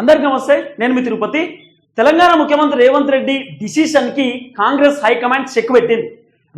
అందరికీ నమస్తే నేను మీ తిరుపతి. తెలంగాణ ముఖ్యమంత్రి రేవంత్ రెడ్డి డిసిషన్కి కాంగ్రెస్ హైకమాండ్ చెక్ పెట్టింది.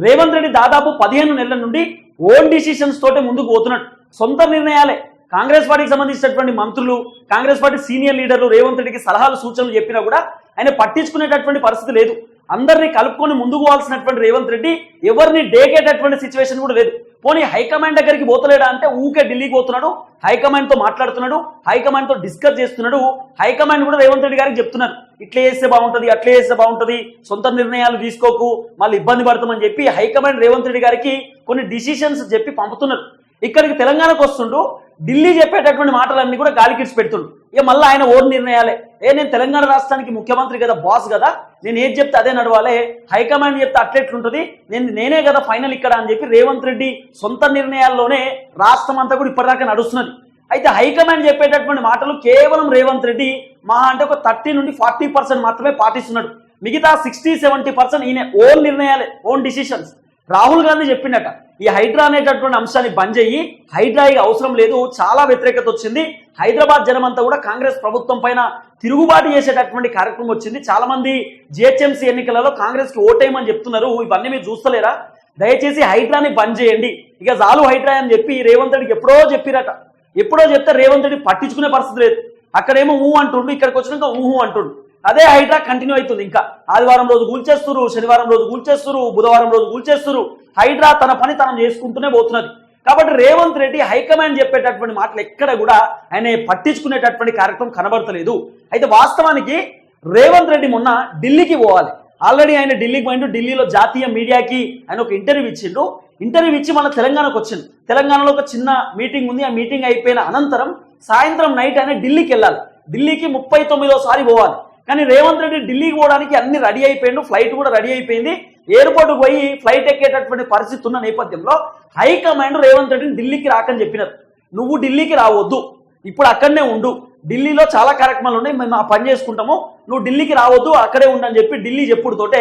రేవంత్ రెడ్డి దాదాపు పదిహేను నెలల నుండి ఓన్ డిసిషన్స్ తోటే ముందుకు పోతున్నాడు. సొంత నిర్ణయాలే. కాంగ్రెస్ పార్టీకి సంబంధించినటువంటి మంత్రులు కాంగ్రెస్ పార్టీ సీనియర్ లీడర్లు రేవంత్ రెడ్డికి సలహాలు సూచనలు చెప్పినా కూడా ఆయన పట్టించుకునేటటువంటి పరిస్థితి లేదు. అందరినీ కలుపుకొని ముందుకు పోవాల్సినటువంటి రేవంత్ రెడ్డి ఎవరిని డేకేటటువంటి సిచ్యువేషన్ కూడా లేదు. పోనీ హైకమాండ్ దగ్గరికి పోతలేడా అంటే ఊకే ఢిల్లీకి పోతున్నాడు హైకమాండ్తో మాట్లాడుతున్నాడు హైకమాండ్తో డిస్కస్ చేస్తున్నాడు హైకమాండ్ కూడా రేవంత్ రెడ్డి గారికి చెప్తున్నారు. ఇట్లా చేస్తే బాగుంటుంది అట్లా చేస్తే బాగుంటుంది సొంత నిర్ణయాలు తీసుకోకు మళ్ళీ ఇబ్బంది పడతామని చెప్పి హైకమాండ్ రేవంత్ రెడ్డి గారికి కొన్ని డిసిషన్స్ చెప్పి పంపుతున్నారు. ఇక్కడికి తెలంగాణకు వస్తుండు ఢిల్లీ చెప్పేటటువంటి మాటలన్నీ కూడా గాలికిడ్చి పెడుతుండు ఇక మళ్ళీ ఆయన ఓన్ నిర్ణయాలే. ఏ నేను తెలంగాణ రాష్ట్రానికి ముఖ్యమంత్రి కదా బాస్ కదా నేను ఏది చెప్తే అదే నడవాలి. హైకమాండ్ చెప్తే అట్లెట్లుంటుంది? నేను నేనే కదా ఫైనల్ ఇక్కడ అని చెప్పి రేవంత్ రెడ్డి సొంత నిర్ణయాల్లోనే రాష్ట్రం అంతా కూడా ఇప్పటిదాకా నడుస్తున్నది. అయితే హైకమాండ్ చెప్పేటటువంటి మాటలు కేవలం రేవంత్ రెడ్డి మహా అంటే ఒక థర్టీ నుండి ఫార్టీ పర్సెంట్ మాత్రమే పాటిస్తున్నాడు. మిగతా సిక్స్టీ సెవెంటీ పర్సెంట్ ఈయన ఓన్ నిర్ణయాలే ఓన్ డిసిషన్స్. రాహుల్ గాంధీ చెప్పిండట ఈ హైడ్రా అనేటటువంటి అంశాన్ని బంద్ చేయి. హైడ్రా అవసరం లేదు చాలా వ్యతిరేకత వచ్చింది. హైదరాబాద్ జనమంతా కూడా కాంగ్రెస్ ప్రభుత్వం పైన తిరుగుబాటు చేసేటటువంటి కార్యక్రమం వచ్చింది. చాలా మంది జిహెచ్ఎంసీ ఎన్నికలలో కాంగ్రెస్కి ఓటేయమని చెప్తున్నారు. ఇవన్నీ మీరు చూస్తలేరా? దయచేసి హైడ్రాని బంద్ చేయండి. ఇక చాలు హైడ్రా అని చెప్పి రేవంత్ రెడ్డికి ఎప్పుడో చెప్పిరట. ఎప్పుడో చెప్తే రేవంత్ రెడ్డి పట్టించుకునే పరిస్థితి లేదు. అక్కడేమో ఊహు అంటుండు ఇక్కడికి వచ్చినాక ఊహు అంటుండు అదే హైడ్రా కంటిన్యూ అవుతుంది ఇంకా. ఆదివారం రోజు కూల్చేస్తురు శనివారం రోజు కూల్చేస్తురు బుధవారం రోజు కూల్చేస్తురు. హైడ్రా తన పని తనం చేసుకుంటూనే పోతున్నది. కాబట్టి రేవంత్ రెడ్డి హైకమాండ్ చెప్పేటటువంటి మాటలు ఎక్కడ కూడా ఆయన పట్టించుకునేటటువంటి కార్యక్రమం కనబడతలేదు. అయితే వాస్తవానికి రేవంత్ రెడ్డి మొన్న ఢిల్లీకి పోవాలి. ఆల్రెడీ ఆయన ఢిల్లీకి పోయిండు. ఢిల్లీలో జాతీయ మీడియాకి ఆయన ఒక ఇంటర్వ్యూ ఇచ్చిండు. ఇంటర్వ్యూ ఇచ్చి మన తెలంగాణకు వచ్చింది తెలంగాణలో ఒక చిన్న మీటింగ్ ఉంది. ఆ మీటింగ్ అయిపోయిన అనంతరం సాయంత్రం నైట్ ఆయన ఢిల్లీకి వెళ్ళాలి. ఢిల్లీకి ముప్పై తొమ్మిదోసారి పోవాలి. కానీ రేవంత్ రెడ్డి ఢిల్లీకి పోవడానికి అన్ని రెడీ అయిపోయిండు ఫ్లైట్ కూడా రెడీ అయిపోయింది. ఎయిర్పోర్ట్కి పోయి ఫ్లైట్ ఎక్కేటటువంటి పరిస్థితి ఉన్న నేపథ్యంలో హైకమాండ్ రేవంత్ రెడ్డిని ఢిల్లీకి రాకని చెప్పినారు. నువ్వు ఢిల్లీకి రావద్దు ఇప్పుడు అక్కడనే ఉండు. ఢిల్లీలో చాలా కార్యక్రమాలు ఉన్నాయి మేము ఆ పని చేసుకుంటాము. నువ్వు ఢిల్లీకి రావద్దు అక్కడే ఉండని చెప్పి ఢిల్లీ చెప్పుడుతోటే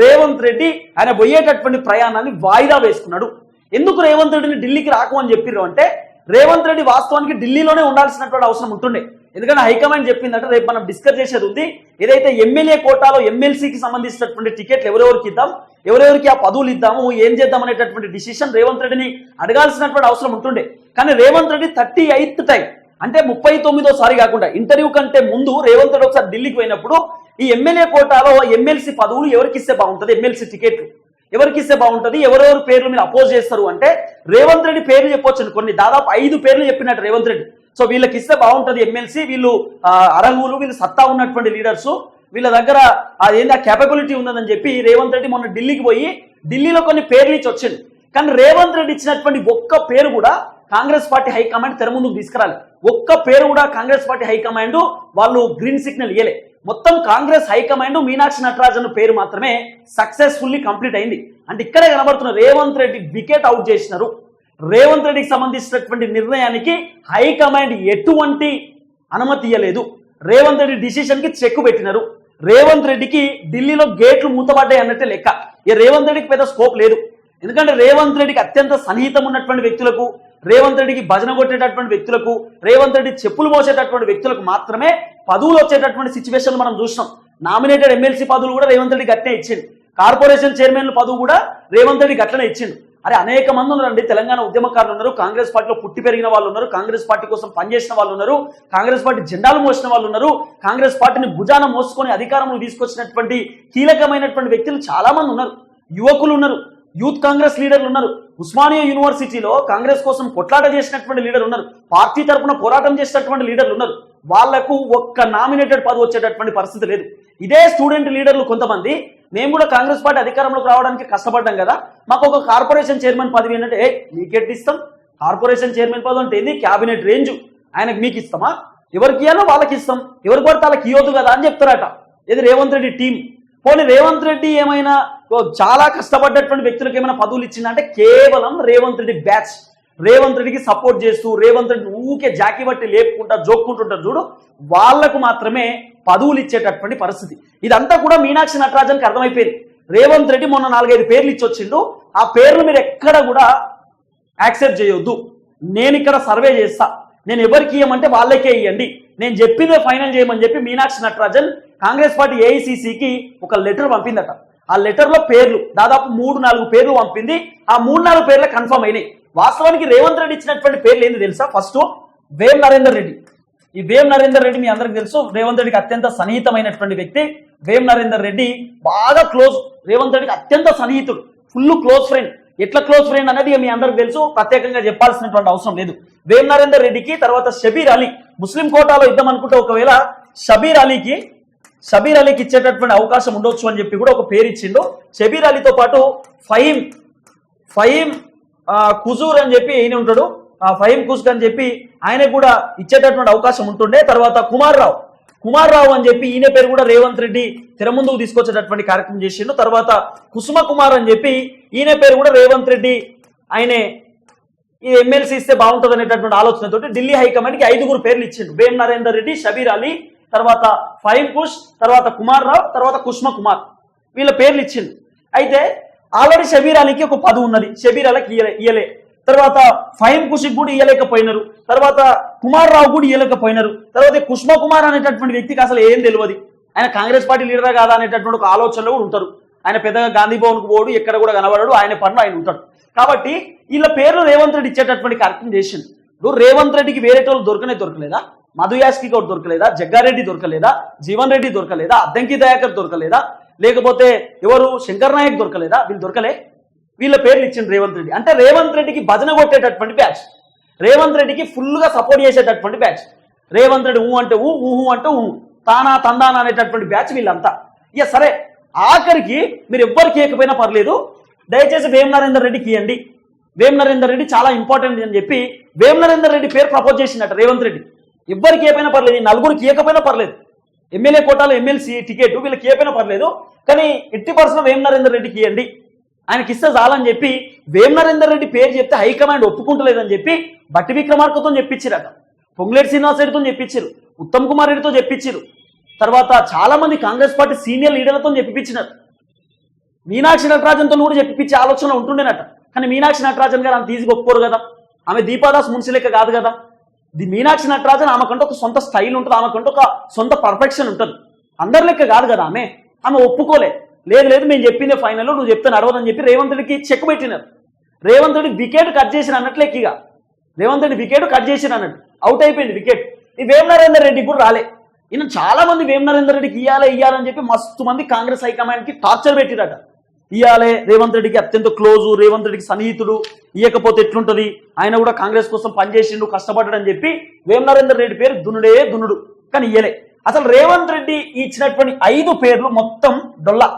రేవంత్ రెడ్డి ఆయన పోయేటటువంటి ప్రయాణాన్ని వాయిదా వేసుకున్నాడు. ఎందుకు రేవంత్ రెడ్డిని ఢిల్లీకి రాకమని చెప్పిర్రు అంటే రేవంత్ రెడ్డి వాస్తవానికి ఢిల్లీలోనే ఉండాల్సినటువంటి అవసరం ఉంటుండే. ఎందుకంటే హైకమాండ్ చెప్పిందంటే రేపు మనం డిస్కస్ చేసేది ఉంది. ఏదైతే ఎమ్మెల్యే కోటాలో ఎమ్మెల్సీకి సంబంధించినటువంటి టికెట్లు ఎవరెవరికి ఇద్దాం ఎవరెవరికి ఆ పదవులు ఇద్దాము ఏం చేద్దాం అనేటటువంటి డిసిషన్ రేవంత్ రెడ్డిని అడగాల్సినటువంటి అవసరం ఉంటుండే. కానీ Revanth Reddy thirty eighth time అంటే ముప్పై తొమ్మిదో సారి కాకుండా ఇంటర్వ్యూ కంటే ముందు రేవంత్ రెడ్డి ఒకసారి ఢిల్లీకి పోయినప్పుడు ఈ ఎమ్మెల్యే కోటాలో ఎమ్మెల్సీ పదవులు ఎవరికి ఇస్తే బాగుంటుంది? ఎమ్మెల్సీ టికెట్లు. ఎవరికి ఇస్తే బాగుంటుంది ఎవరెవరు పేర్లు మీరు అపోజ్ చేస్తారు అంటే రేవంత్ రెడ్డి పేర్లు చెప్పొచ్చు కొన్ని దాదాపు ఐదు పేర్లు చెప్పినట్టు రేవంత్ రెడ్డి. సో వీళ్ళకి ఇస్తే బాగుంటుంది ఎమ్మెల్సీ వీళ్ళు ఆ, అర్హులు వీళ్ళు సత్తా ఉన్నటువంటి లీడర్స్. వీళ్ళ దగ్గర అదేంటి ఆ కేపబిలిటీ ఉందని చెప్పి రేవంత్ రెడ్డి మొన్న ఢిల్లీకి పోయి ఢిల్లీలో కొన్ని పేర్లు ఇచ్చి వచ్చింది కానీ రేవంత్ రెడ్డి ఇచ్చినటువంటి ఒక్క పేరు కూడా కాంగ్రెస్ పార్టీ హైకమాండ్ తెర ముందుకు తీసుకురాలి ఒక్క పేరు కూడా కాంగ్రెస్ పార్టీ హైకమాండ్ వాళ్ళు గ్రీన్ సిగ్నల్ ఇయ్యలే. మొత్తం కాంగ్రెస్ హైకమాండ్ మీనాక్షి నటరాజన్ పేరు మాత్రమే సక్సెస్ఫుల్లీ కంప్లీట్ అయింది. అంటే ఇక్కడే కనబడుతున్న రేవంత్ రెడ్డి వికెట్ అవుట్ చేసినారు. రేవంత్ రెడ్డికి సంబంధించినటువంటి నిర్ణయానికి హైకమాండ్ ఎటువంటి అనుమతి ఇవ్వలేదు రేవంత్ రెడ్డి డిసిషన్కి చెక్ పెట్టినారు. రేవంత్ రెడ్డికి ఢిల్లీలో గేట్లు మూతబడ్డాయి అన్నట్టే లెక్క. ఈ రేవంత్ రెడ్డికి పెద్ద స్కోప్ లేదు. ఎందుకంటే రేవంత్ రెడ్డికి అత్యంత సన్నిహితం ఉన్నటువంటి వ్యక్తులకు రేవంత్ రెడ్డికి భజన కొట్టేటటువంటి వ్యక్తులకు రేవంత్ రెడ్డి చెప్పులు మోసేటటువంటి వ్యక్తులకు మాత్రమే పదవులు వచ్చేటటువంటి సిచ్యువేషన్ మనం చూసినాం. నామినేటెడ్ ఎమ్మెల్సీ పదవులు కూడా రేవంత్ రెడ్డి అట్నే ఇచ్చింది కార్పొరేషన్ చైర్మన్ల పదవి కూడా రేవంత్ రెడ్డి గట్లనే ఇచ్చిండు. అరే అనేక మంది ఉన్నారండి. తెలంగాణ ఉద్యమకారులు ఉన్నారు. కాంగ్రెస్ పార్టీలో పుట్టి పెరిగిన వాళ్ళు ఉన్నారు. కాంగ్రెస్ పార్టీ కోసం పనిచేసిన వాళ్ళు ఉన్నారు. కాంగ్రెస్ పార్టీ జెండాలు మోసిన వాళ్ళు ఉన్నారు. కాంగ్రెస్ పార్టీని భుజాన మోసుకొని అధికారంలో తీసుకొచ్చినటువంటి కీలకమైనటువంటి వ్యక్తులు చాలా మంది ఉన్నారు. యువకులు ఉన్నారు. యూత్ కాంగ్రెస్ లీడర్లు ఉన్నారు. ఉస్మానియా యూనివర్సిటీలో కాంగ్రెస్ కోసం కొట్లాట చేసినటువంటి లీడర్ ఉన్నారు. పార్టీ తరపున పోరాటం చేసినటువంటి లీడర్లు ఉన్నారు. వాళ్ళకు ఒక్క నామినేటెడ్ పదవి వచ్చేటటువంటి పరిస్థితి లేదు. ఇదే స్టూడెంట్ లీడర్లు కొంతమంది. మేము కూడా కాంగ్రెస్ పార్టీ అధికారంలోకి రావడానికి కష్టపడ్డాం కదా. మాకు ఒక కార్పొరేషన్ చైర్మన్ పదవి ఏంటంటే ఏ మీకెట్ ఇస్తాం? కార్పొరేషన్ చైర్మన్ పదవి అంటే ఏంది? Cabinet range. ఆయనకు మీకు ఇస్తామా? ఎవరికి ఇవ్వాలో వాళ్ళకి ఇస్తాం. ఎవరికి పడితే వాళ్ళకి ఇవ్వదు కదా అని చెప్తారట. ఇది రేవంత్ రెడ్డి టీం. పోనీ రేవంత్ రెడ్డి ఏమైనా చాలా కష్టపడ్డటువంటి వ్యక్తులకు ఏమైనా పదవులు ఇచ్చిందంటే కేవలం రేవంత్ రెడ్డి బ్యాచ్. రేవంత్ రెడ్డికి సపోర్ట్ చేస్తూ రేవంత్ రెడ్డి ఊకే జాకి బట్టి లేపుకుంటా జోక్కుంటుంటారు చూడు. వాళ్ళకు మాత్రమే పదవులు ఇచ్చేటటువంటి పరిస్థితి. ఇదంతా కూడా మీనాక్షి నటరాజన్కి అర్థమైపోయింది. రేవంత్ రెడ్డి మొన్న నాలుగైదు పేర్లు ఇచ్చొచ్చిండు. ఆ పేర్లు మీరు ఎక్కడ కూడా యాక్సెప్ట్ చేయొద్దు. నేను ఇక్కడ సర్వే చేస్తా. నేను ఎవరికి ఇవ్వమంటే వాళ్ళకే ఇవ్వండి నేను చెప్పిందే ఫైనల్ చేయమని చెప్పి మీనాక్షి నటరాజన్ కాంగ్రెస్ పార్టీ ఏఐసిసికి ఒక లెటర్ పంపిందట. ఆ లెటర్లో పేర్లు దాదాపు మూడు నాలుగు పేర్లు పంపింది. ఆ మూడు నాలుగు పేర్లు కన్ఫర్మ్ అయినాయి. వాస్తవానికి రేవంత్ రెడ్డి ఇచ్చినటువంటి పేర్లు ఏంది తెలుసా? ఫస్ట్ వేమ్ నరేందర్ రెడ్డి. ఈ వేమ్ నరేందర్ రెడ్డి మీ అందరికి తెలుసు రేవంత్ రెడ్డికి అత్యంత సన్నిహితమైనటువంటి వ్యక్తి. వేం నరేందర్ రెడ్డి బాగా క్లోజ్ రేవంత్ రెడ్డికి అత్యంత సన్నిహితుడు ఫుల్ క్లోజ్ ఫ్రెండ్ ఎట్లా క్లోజ్ ఫ్రెండ్ అనేది మీ అందరికి తెలుసు ప్రత్యేకంగా చెప్పాల్సినటువంటి అవసరం లేదు. వేం నరేందర్ రెడ్డికి తర్వాత షబీర్ అలీ ముస్లిం కోటాలో ఇద్దాం అనుకుంటే ఒకవేళ షబీర్ అలీకి షబీర్ అలీకి ఇచ్చేటటువంటి అవకాశం ఉండొచ్చు అని చెప్పి కూడా ఒక పేరు ఇచ్చిండు. షబీర్ అలీతో పాటు ఫహీం ఫహీం కుజూర్ అని చెప్పి ఈయన ఉంటాడు. ఆ ఫహీం కుజ్క్ అని చెప్పి ఆయన కూడా ఇచ్చేటటువంటి అవకాశం ఉంటుండే. తర్వాత కుమార్ రావు. కుమార్ రావు అని చెప్పి ఈయన పేరు కూడా రేవంత్ రెడ్డి తెర ముందుకు తీసుకొచ్చేటటువంటి కార్యక్రమం చేసిండు. తర్వాత కుసుమ కుమార్ అని చెప్పి ఈయన పేరు కూడా రేవంత్ రెడ్డి ఆయనే ఈ ఎమ్మెల్సీ ఇస్తే బాగుంటుంది అనేటటువంటి ఆలోచనతోటి ఢిల్లీ హైకమాండ్కి ఐదుగురు పేర్లు ఇచ్చిండు. వేం నరేందర్ రెడ్డి షబీర్ అలీ తర్వాత ఫైన్ కుష్ తర్వాత కుమార్ రావు తర్వాత కుష్మ కుమార్. వీళ్ళ పేర్లు ఇచ్చింది. అయితే ఆల్రెడీ షబీర్ అలీకి ఒక పదవి ఉన్నది. షబీర్ అలీకి ఇయ్యలే. తర్వాత ఫైన్ కుషికి కూడా ఇయ్యలేకపోయినారు. తర్వాత కుమార్ రావు కూడా ఇయ్యలేకపోయినారు. తర్వాత కుష్మ కుమార్ అనేటటువంటి వ్యక్తికి అసలు ఏం తెలియదు. ఆయన కాంగ్రెస్ పార్టీ లీడర్ కాదా అనేటటువంటి ఒక ఆలోచనలో కూడా ఉంటారు. ఆయన పెద్దగా గాంధీ భవన్కు పోడు ఎక్కడ కూడా కనబడడు ఆయన పనులు ఆయన ఉంటాడు. కాబట్టి వీళ్ళ పేర్లు రేవంత్ రెడ్డి ఇచ్చేటటువంటి కార్యక్రమం చేసిండు. రేవంత్ రెడ్డికి వేరే వాళ్ళు దొరకనే దొరకలేదా? మధు యాస్కి గౌడ్ దొరకలేదా? జగ్గారెడ్డి దొరకలేదా? జీవన్ రెడ్డి దొరకలేదా? అద్దంకి దయాకర్ దొరకలేదా? లేకపోతే ఎవరు? శంకర్ నాయక్ దొరకలేదా? వీళ్ళు దొరకలే. వీళ్ళ పేర్లు ఇచ్చింది రేవంత్ రెడ్డి. అంటే రేవంత్ రెడ్డికి భజన కొట్టేటటువంటి బ్యాచ్. రేవంత్ రెడ్డికి ఫుల్గా గా సపోర్ట్ చేసేటటువంటి బ్యాచ్. రేవంత్ రెడ్డి ఊ అంటే ఊ ఊహు అంటే ఊ. తానా తందానా అనేటటువంటి బ్యాచ్ వీళ్ళంతా. ఇక సరే ఆఖరికి మీరు ఎవ్వరికి ఇవ్వకపోయినా పర్లేదు. దయచేసి వేం నరేందర్ రెడ్డికి ఇవ్వండి వేం నరేందర్ రెడ్డి చాలా ఇంపార్టెంట్ అని చెప్పి వేం నరేందర్ రెడ్డి పేరు ప్రపోజ్ చేసిందట రేవంత్ రెడ్డి. ఎవ్వరికి ఏపైనా పర్లేదు నలుగురికి ఇవ్వకపోయినా పర్లేదు. ఎమ్మెల్యే కోటాలో ఎమ్మెల్సీ టికెట్ వీళ్ళకి ఏపైనా పర్లేదు. కానీ ఎట్టి పర్సన్ వేం నరేందర్ రెడ్డికి ఇవ్వండి ఆయనకి ఇస్తే చాలని చెప్పి వేం నరేందర్ రెడ్డి పేరు చెప్తే హైకమాండ్ ఒప్పుకుంటలేదని చెప్పి బట్టి విక్రమార్కతో చెప్పించిరట. పొంగులేటి శ్రీనివాస్ రెడ్డితో చెప్పించారు. ఉత్తమ్ కుమార్ రెడ్డితో చెప్పించారు. తర్వాత చాలా మంది కాంగ్రెస్ పార్టీ సీనియర్ లీడర్లతో చెప్పించినారు. మీనాక్షి నటరాజన్తో కూడా చెప్పించే ఆలోచన ఉంటుండేనట. కానీ మీనాక్షి నటరాజన్ గారు అంత ఈజీగా ఒప్పుకోరు కదా. ఆమె దీపాదాస్ మున్సి లెక్క కాదు కదా. ది మీనాక్షి నటరాజన్ ఆమెకంటే ఒక సొంత స్టైల్ ఉంటుంది ఆమెకంటే ఒక సొంత పర్ఫెక్షన్ ఉంటుంది. అందరి లెక్క కాదు కదా ఆమె. ఆమె ఒప్పుకోలే. లేదు లేదు మేము చెప్పిందే ఫైనల్ నువ్వు చెప్తే నడవదని చెప్పి రేవంతుడికి చెక్ పెట్టినారు. రేవంతుడి వికెట్ కట్ చేసిన అన్నట్లే ఇక. రేవంతుడి వికెట్ కట్ చేసిన అన్నట్టు. అవుట్ అయిపోయింది వికెట్. ఈ వేం నరేందర్ రెడ్డి ఇప్పుడు రాలే. ఈయన చాలా మంది వేం నరేందర్ రెడ్డికి ఇయ్యాలే ఇయ్యాలని చెప్పి మస్తు మంది కాంగ్రెస్ హైకమాండ్కి టార్చర్ పెట్టిరట. ఇయాలే రేవంత్ రెడ్డికి అత్యంత క్లోజు రేవంత్ రెడ్డికి సన్నిహితుడు. ఇయ్యకపోతే ఎట్లుంటది? ఆయన కూడా కాంగ్రెస్ కోసం పనిచేసిండు కష్టపడ్డాడని చెప్పి వేమ నరేందర్ రెడ్డి పేరు దునుడే దునుడు కానీ ఇయ్యలే. అసలు రేవంత్ రెడ్డి ఇచ్చినటువంటి ఐదు పేర్లు మొత్తం డొల్లా.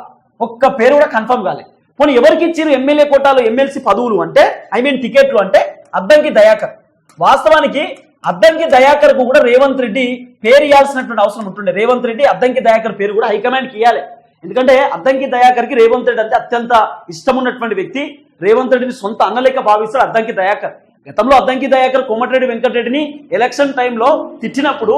ఒక్క పేరు కూడా కన్ఫర్మ్ కాలే. పోనీ ఎవరికి ఇచ్చారు ఎమ్మెల్యే కోటాలు ఎమ్మెల్సీ పదవులు అంటే ఐ మీన్ టికెట్లు అంటే అద్దంకి దయాకర్. వాస్తవానికి అద్దంకి దయాకర్కు కూడా రేవంత్ రెడ్డి పేరు ఇవ్వాల్సినటువంటి అవసరం ఉంటుండే. రేవంత్ రెడ్డి అద్దంకి దయాకర్ పేరు కూడా హైకమాండ్కి ఇవ్వాలి ఎందుకంటే అద్దంకి దయాకర్కి రేవంత్ రెడ్డి అంటే అత్యంత ఇష్టం ఉన్నటువంటి వ్యక్తి. రేవంత్ రెడ్డిని సొంత అన్నలేక భావిస్తాడు అద్దంకి దయాకర్. గతంలో అద్దంకి దయాకర్ కోమటిరెడ్డి వెంకటరెడ్డిని ఎలక్షన్ టైంలో తిట్టినప్పుడు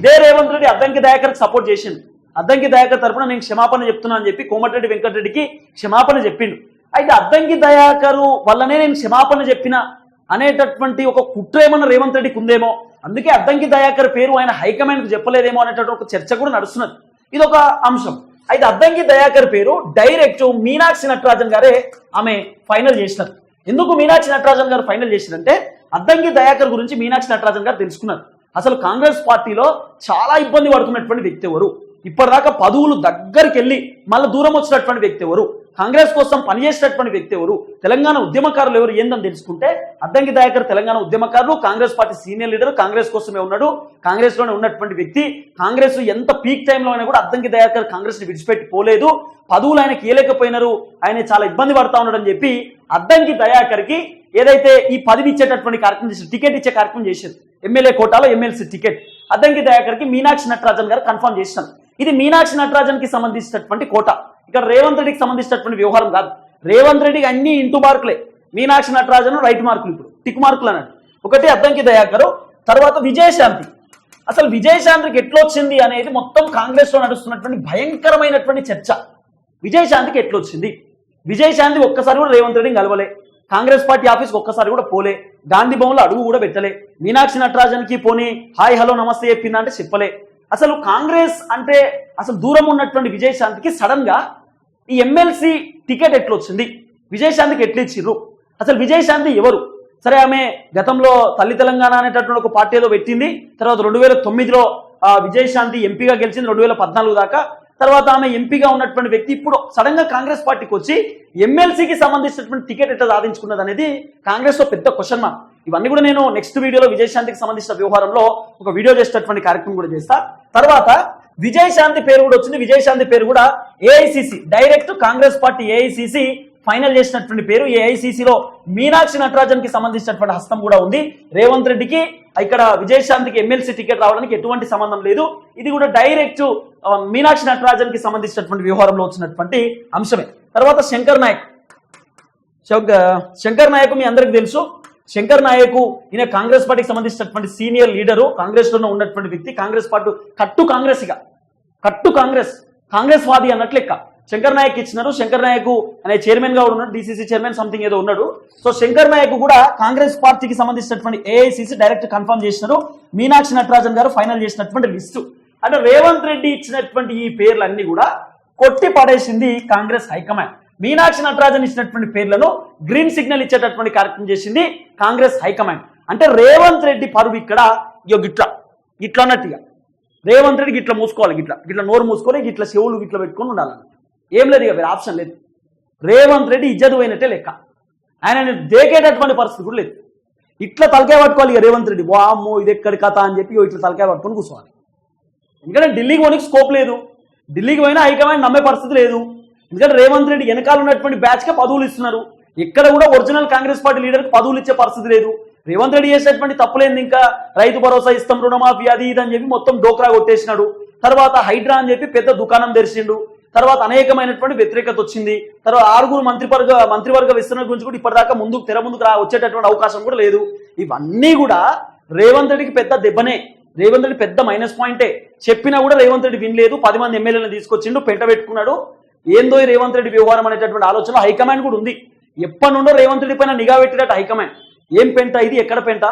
ఇదే రేవంత్ రెడ్డి అద్దంకి దయాకర్కి సపోర్ట్ చేసిండు. అద్దంకి దయాకర్ తరపున నేను క్షమాపణ చెప్తున్నా అని చెప్పి కోమటిరెడ్డి వెంకటరెడ్డికి క్షమాపణ చెప్పిండు. అయితే అద్దంకి దయాకరు వల్లనే నేను క్షమాపణ చెప్పిన అనేటటువంటి ఒక కుట్ర ఏమన్నా రేవంత్ రెడ్డికి ఉందేమో? అందుకే అద్దంకి దయాకర్ పేరు ఆయన హైకమాండ్కి చెప్పలేదేమో అనేటటువంటి ఒక చర్చ కూడా నడుస్తున్నది. ఇది ఒక అంశం. అయితే అద్దంకి దయాకర్ పేరు. డైరెక్ట్ మీనాక్షి నటరాజన్ గారే ఆమె ఫైనల్ చేసినారు. ఎందుకు మీనాక్షి నటరాజన్ గారు ఫైనల్ చేసిరంటే అద్దంకి దయాకర్ గురించి మీనాక్షి నటరాజన్ గారు తెలుసుకున్నారు. అసలు కాంగ్రెస్ పార్టీలో చాలా ఇబ్బంది పడుతున్నటువంటి వ్యక్తి ఎవరు? ఇప్పటిదాకా పదవులు దగ్గరికి వెళ్ళి మళ్ళీ దూరం వచ్చినటువంటి వ్యక్తి ఎవరు? కాంగ్రెస్ కోసం పనిచేసినటువంటి వ్యక్తి ఎవరు? తెలంగాణ ఉద్యమకారులు ఎవరు ఏందని తెలుసుకుంటే అద్దంకి దయాకర్ తెలంగాణ ఉద్యమకారులు Congress party senior leader Congress కోసమే ఉన్నాడు. కాంగ్రెస్లోనే ఉన్నటువంటి వ్యక్తి కాంగ్రెస్ ఎంత పీక్ టైంలో అయినా కూడా అద్దంకి దయాకర్ కాంగ్రెస్ని విడిచిపెట్టి పోలేదు. పదవులు ఆయన కీలకపోయినారు ఆయన చాలా ఇబ్బంది పడతా ఉన్నాడని చెప్పి అద్దంకి దయాకర్కి ఏదైతే ఈ పదవి ఇచ్చేటటువంటి కార్యక్రమం చేసి టికెట్ ఇచ్చే కార్యక్రమం చేశారు. ఎమ్మెల్యే కోటాలో ఎమ్మెల్సీ టికెట్. అద్దంకి దయాకర్కి మీనాక్షి నటరాజన్ గారు కన్ఫర్మ్ చేసినారు ఇది మీనాక్షి నటరాజన్కి సంబంధించినటువంటి కోట. ఇక్కడ రేవంత్ రెడ్డికి సంబంధించినటువంటి వ్యవహారం కాదు. రేవంత్ రెడ్డికి అన్ని ఇంటూ మార్కులే. మీనాక్షి నటరాజన్ రైట్ మార్కులు ఇప్పుడు. టిక్ మార్కులు అన్నట్టు. ఒకటి అద్దంకి దయాకరు తర్వాత విజయశాంతి. అసలు విజయశాంతికి ఎట్లొచ్చింది అనేది మొత్తం కాంగ్రెస్లో నడుస్తున్నటువంటి భయంకరమైనటువంటి చర్చ. విజయశాంతికి ఎట్లొచ్చింది? విజయశాంతి ఒక్కసారి కూడా రేవంత్ రెడ్డిని కలవలే. కాంగ్రెస్ పార్టీ ఆఫీస్కి ఒక్కసారి కూడా పోలే. గాంధీ భవన్లో అడుగు కూడా పెట్టలే. మీనాక్షి నటరాజన్కి పోనీ హాయ్ హలో నమస్తే చెప్పిందంటే చెప్పలే. అసలు కాంగ్రెస్ అంటే అసలు దూరం ఉన్నటువంటి విజయశాంతికి సడన్గా ఈ ఎమ్మెల్సీ టికెట్ ఎట్లా వచ్చింది విజయశాంతికి ఎట్లిచ్చిర్రు? అసలు విజయశాంతి ఎవరు? సరే ఆమె గతంలో తల్లి తెలంగాణ అనేటటువంటి ఒక పార్టీలో పెట్టింది తర్వాత రెండు వేల తొమ్మిదిలో విజయశాంతి ఎంపీగా గెలిచింది రెండు వేల పద్నాలుగు దాకా తర్వాత ఆమె ఎంపీగా ఉన్నటువంటి వ్యక్తి ఇప్పుడు సడన్గా కాంగ్రెస్ పార్టీకి వచ్చి ఎమ్మెల్సీకి సంబంధించినటువంటి టికెట్ ఎట్లా సాధించుకున్నది అనేది కాంగ్రెస్లో పెద్ద క్వశ్చన్ మార్క్. ఇవన్నీ కూడా నేను నెక్స్ట్ వీడియోలో విజయశాంతికి సంబంధించిన వ్యవహారంలో ఒక వీడియో చేసేటటువంటి కార్యక్రమం కూడా చేస్తా. తర్వాత విజయశాంతి పేరు కూడా వచ్చింది. విజయశాంతి పేరు కూడా AICC direct Congress party AICC final చేసినటువంటి పేరు ఏఐసిసిలో మీనాక్షి నటరాజన్కి సంబంధించినటువంటి హస్తం కూడా ఉంది. రేవంత్ రెడ్డికి ఇక్కడ విజయశాంతికి ఎమ్మెల్సీ టికెట్ రావడానికి ఎటువంటి సంబంధం లేదు. ఇది కూడా డైరెక్ట్ మీనాక్షి నటరాజన్కి సంబంధించినటువంటి వ్యవహారంలో వచ్చినటువంటి అంశమే. తర్వాత శంకర్ నాయక్. శంక- శంకర్ నాయక్ మీ అందరికి తెలుసు. శంకర్ నాయకు ఈయన కాంగ్రెస్ పార్టీకి సంబంధించినటువంటి సీనియర్ లీడరు కాంగ్రెస్లోనే ఉన్నటువంటి వ్యక్తి కాంగ్రెస్ పార్టీ కట్టు కాంగ్రెస్ ఇక. కట్టు కాంగ్రెస్ కాంగ్రెస్ వాది అన్నట్లెక్క శంకర్ నాయక్ ఇచ్చినారు. శంకర్ నాయక్ అనే చైర్మన్గా ఉన్నాడు. డిసిసి చైర్మన్ సంథింగ్ ఏదో ఉన్నాడు. సో శంకర్ నాయక్ కూడా కాంగ్రెస్ పార్టీకి సంబంధించినటువంటి ఏఐసిసి డైరెక్ట్ కన్ఫర్మ్ చేసినారు. మీనాక్షి నటరాజన్ గారు ఫైనల్ చేసినటువంటి లిస్టు అంటే రేవంత్ రెడ్డి ఇచ్చినటువంటి ఈ పేర్లన్నీ కూడా కొట్టి పడేసింది కాంగ్రెస్ హైకమాండ్. మీనాక్షి నటరాజన్ ఇచ్చినటువంటి పేర్లను గ్రీన్ సిగ్నల్ ఇచ్చేటటువంటి కార్యక్రమం చేసింది కాంగ్రెస్ హైకమాండ్. అంటే రేవంత్ రెడ్డి పరువు ఇక్కడ ఇగో గిట్లా. గిట్లా అన్నట్టుగా. రేవంత్ రెడ్డి ఇట్లా మూసుకోవాలి. ఇట్లా ఇట్లా నోరు మూసుకొని ఇట్లా చెవులు ఇట్లా పెట్టుకొని ఉండాలి. ఏం లేదు ఇక వేరే ఆప్షన్ లేదు. రేవంత్ రెడ్డి ఇజ్జత్ పోయినట్టే లెక్క. ఆయన దేకేటటువంటి పరిస్థితి కూడా లేదు. ఇట్లా తలకాయ పట్టుకోవాలి ఇక రేవంత్ రెడ్డి. వామ్మో ఇది ఎక్కడి కథ అని చెప్పి ఇట్లా తలకాయ పట్టుకొని కూర్చోవాలి. ఎందుకంటే ఢిల్లీకి పోనీకి స్కోప్ లేదు. ఢిల్లీకి పోయినా హైకమాండ్ నమ్మే పరిస్థితి లేదు. ఎందుకంటే రేవంత్ రెడ్డి వెనకాల ఉన్నటువంటి బ్యాచ్కే పదవులు ఇస్తున్నారు. ఇక్కడ కూడా ఒరిజినల్ కాంగ్రెస్ పార్టీ లీడర్కి పదవులు ఇచ్చే పరిస్థితి లేదు. రేవంత్ రెడ్డి చేసేటువంటి తప్పులేంది ఇంకా? రైతు భరోసా ఇస్తాం రుణమాఫీ అది ఇది అని చెప్పి మొత్తం డోక్రా కొట్టేసినాడు. తర్వాత హైడ్రా అని చెప్పి పెద్ద దుకాణం తెరిచిండు. తర్వాత అనేకమైనటువంటి వ్యతిరేకత వచ్చింది. తర్వాత ఆరుగురు మంత్రివర్గ మంత్రివర్గ విస్తరణ గురించి కూడా ఇప్పటిదాకా ముందుకు తెర ముందుకు రా వచ్చేటటువంటి అవకాశం కూడా లేదు. ఇవన్నీ కూడా రేవంత్ రెడ్డికి పెద్ద దెబ్బనే. రేవంత్ రెడ్డి పెద్ద మైనస్ పాయింటే. చెప్పినా కూడా రేవంత్ రెడ్డి వినలేదు. పది మంది ఎమ్మెల్యేలను తీసుకొచ్చిండు పెంట పెట్టుకున్నాడు. ఏందో రేవంత్ రెడ్డి వ్యవహారం అనేటటువంటి ఆలోచన హైకమాండ్ కూడా ఉంది. ఎప్పటి నుండో రేవంత్ రెడ్డి పైన నిఘా పెట్టినట్టు హైకమాండ్. ఏం పెంట ఇది? ఎక్కడ పెంట?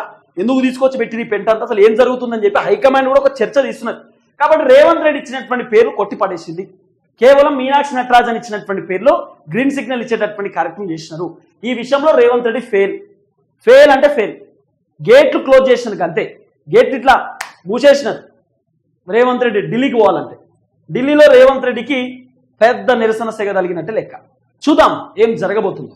ఎందుకు తీసుకొచ్చి పెట్టింది పెంట అంతా? అసలు ఏం జరుగుతుందని చెప్పి హైకమాండ్ కూడా ఒక చర్చ తీస్తున్నది. కాబట్టి రేవంత్ రెడ్డి ఇచ్చినటువంటి పేరు కొట్టి పడేసింది. కేవలం మీనాక్షి నటరాజన్ ఇచ్చినటువంటి పేరులో గ్రీన్ సిగ్నల్ ఇచ్చేటటువంటి కార్యక్రమం చేసినారు. ఈ విషయంలో రేవంత్ రెడ్డి ఫెయిల్ ఫెయిల్ అంటే ఫెయిల్ గేట్లు క్లోజ్ చేసినందుకు అంతే. గేట్లు ఇట్లా మూసేసినారు. రేవంత్ రెడ్డి ఢిల్లీకి పోవాలంటే. ఢిల్లీలో రేవంత్ రెడ్డికి పెద్ద నిరసన సెగ లెక్క. చూద్దాం ఏం జరగబోతుందో.